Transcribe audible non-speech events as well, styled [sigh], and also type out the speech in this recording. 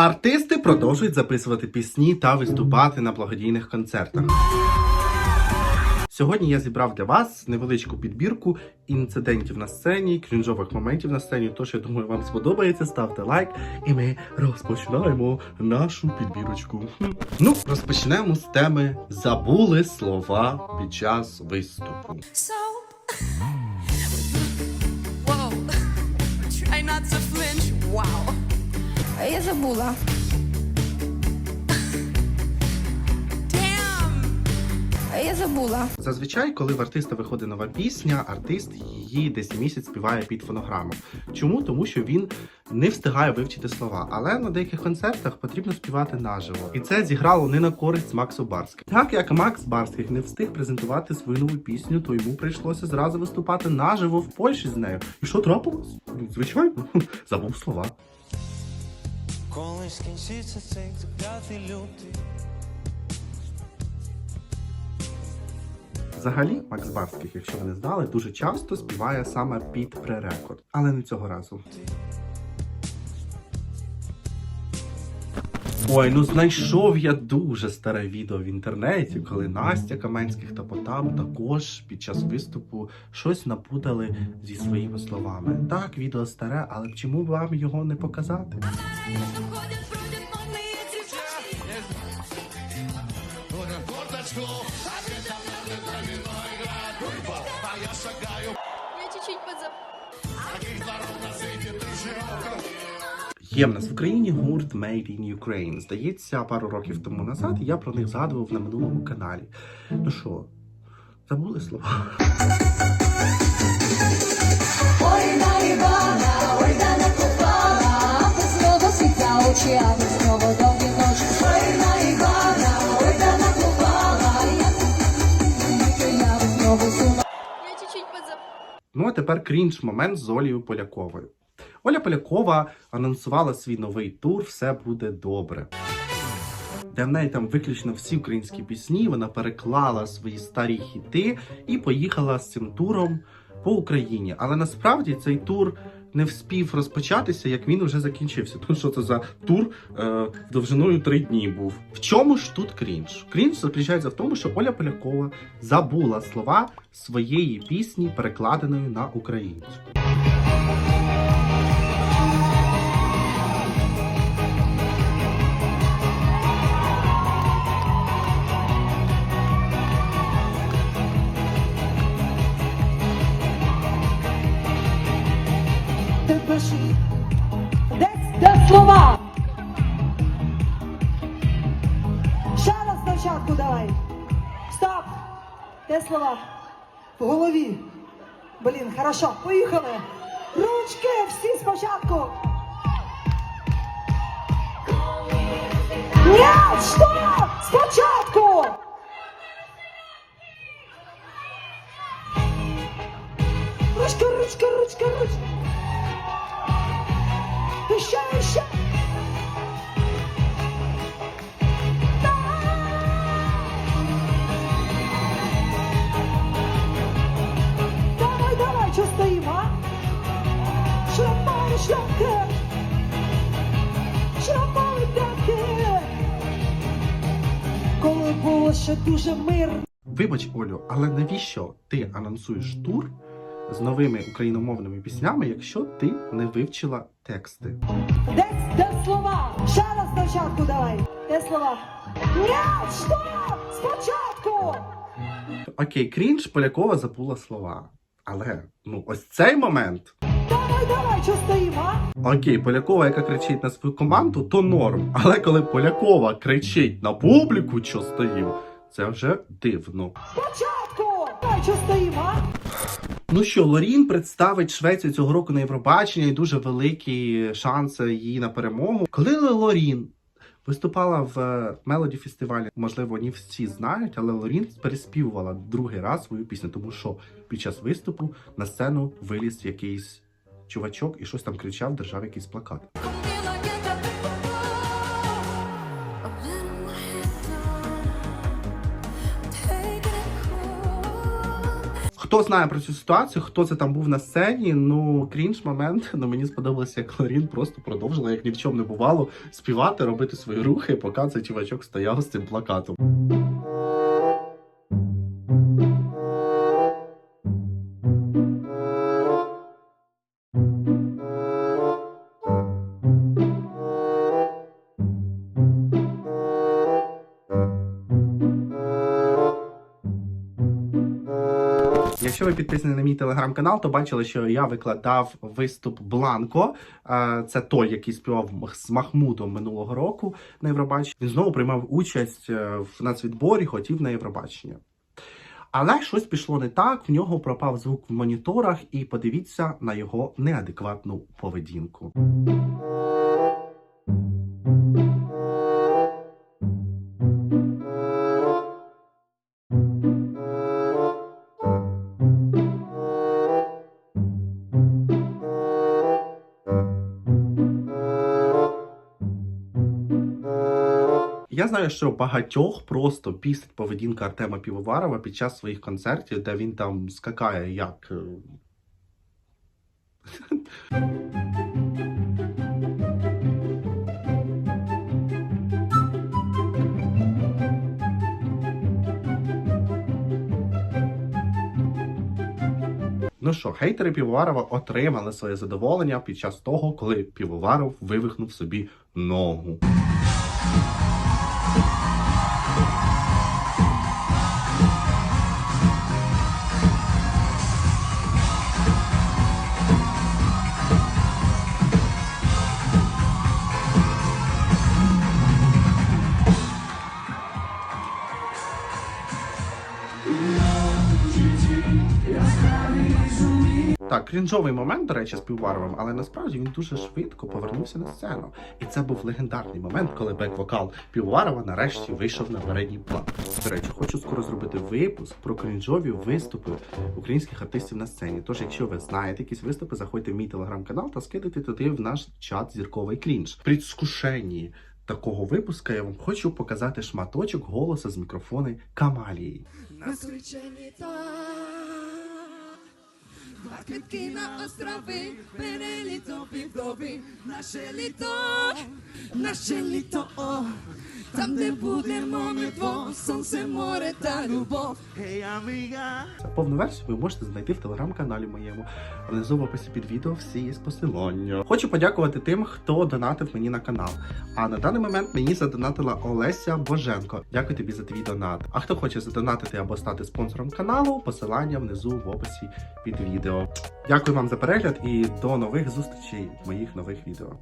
Артисти продовжують записувати пісні та виступати на благодійних концертах. Сьогодні я зібрав для вас невеличку підбірку інцидентів на сцені, крінжових моментів на сцені. Тож я думаю, вам сподобається. Ставте лайк, і ми розпочинаємо нашу підбірочку. Ну, розпочнемо з теми Забули слова під час виступу. [laughs] [laughs] Wow. А Я забула. А Я забула. Зазвичай, коли в артиста виходить нова пісня, артист її десь місяць співає під фонограму. Чому? Тому що він не встигає вивчити слова. Але на деяких концертах потрібно співати наживо. І це зіграло не на користь Максу Барським. Так як Макс Барських не встиг презентувати свою нову пісню, то йому прийшлося зразу виступати наживо в Польщі з нею. І що трапилось? Ну, Звичайно, [laughs] забув слова. Коли скінчиться цей заклятий лютий. Взагалі, Макс Барських, якщо ви не знали, дуже часто співає саме під пререкорд, але не цього разу. Ой, ну знайшов я дуже старе відео в інтернеті, коли Настя Каменських та Потап також під час виступу щось напутали зі своїми словами. Так, відео старе, але чому б вам його не показати? Я чуть-чуть подзап... Є в нас в Україні гурт Made in Ukraine. Здається, пару років тому назад я про них згадував на минулому каналі. Ну що, забули слова? Ой, на Івана, ой, да Купала, очі, довгі ночі. Ой, ой, Купала, я подзап... Ну а тепер крінж момент з Олею Поляковою. Оля Полякова анонсувала свій новий тур Все буде добре. Де в неї там виключно всі українські пісні, вона переклала свої старі хіти і поїхала з цим туром по Україні. Але насправді цей тур не вспів розпочатися, як він вже закінчився. Тому що це за тур е, довжиною три дні був. В чому ж тут крінж? Крінж заключається в тому, що Оля Полякова забула слова своєї пісні, перекладеної на українську. Слова. Ще раз спочатку давай. Стоп. Де слова? В голові. Блін, хорошо, поїхали. Ручки всі спочатку. Ні, що? Спочатку. Ручка, ручка, ручка, ручка. Ще, ще. Давай, давай, що стоїмо, а? Шляпки. Шрамали п'ятки. Коли було ще дуже мирно. Вибач, Олю, але навіщо ти анонсуєш тур з новими україномовними піснями, якщо ти не вивчила тексти? Десь де слова? Ще раз спочатку давай. Де слова? Ні, що? Спочатку! Окей, крінж Полякова забула слова. Але ну ось цей момент. Давай, давай, що стоїмо, а? Окей, Полякова, яка кричить на свою команду, то норм. Але коли Полякова кричить на публіку, що стоїть, це вже дивно. Спочатку! Давай, що стоїмо, а? Ну що, Лорін представить Швецію цього року на Євробачення і дуже великі шанси її на перемогу. Коли Лорін виступала в е, Мелоді фестивалі, можливо, не всі знають, але Лорін переспівувала другий раз свою пісню, тому що під час виступу на сцену виліз якийсь чувачок і щось там кричав, держав якийсь плакат. Хто знає про цю ситуацію, хто це там був на сцені? Ну крінж момент. Ну мені сподобалося, як Лорін просто продовжила, як ні в чому не бувало, співати, робити свої рухи, поки цей чувачок стояв з цим плакатом. Якщо ви підписані на мій телеграм-канал, то бачили, що я викладав виступ Бланко. Це той, який співав з Махмудом минулого року на Євробаченні. Він знову приймав участь е, в нацвідборі, хотів на Євробачення. Але щось пішло не так, в нього пропав звук в моніторах, і подивіться на його неадекватну поведінку. Я знаю, що багатьох просто пістить поведінка Артема Півоварова під час своїх концертів, де він там скакає як. е, Ну що, хейтери Півоварова отримали своє задоволення під час того, коли Півоваров вивихнув собі ногу. Так, крінжовий момент, до речі, з Півоваровим, але насправді він дуже швидко повернувся на сцену. І це був легендарний момент, коли бек-вокал Півоварова нарешті вийшов на передній план. До речі, хочу скоро зробити випуск про крінжові виступи українських артистів на сцені. Тож, якщо ви знаєте якісь виступи, заходьте в мій телеграм-канал та скидайте туди в наш чат зірковий крінж. При скушенні такого випуска я вам хочу показати шматочок голоса з мікрофони Камалії. Розкричені та Два квітки на острови, переліто півдоби, наше літо, наше літо, о, Там, де будемо ми двох, сонце, море та любов. Повну версію ви можете знайти в телеграм-каналі моєму. Внизу в описі під відео всі є посилання. Хочу подякувати тим, хто донатив мені на канал. А на даний момент мені задонатила Олеся Боженко. Дякую тобі за твій донат. А хто хоче задонатити або стати спонсором каналу, посилання внизу в описі під відео. Дякую вам за перегляд і до нових зустрічей в моїх нових відео.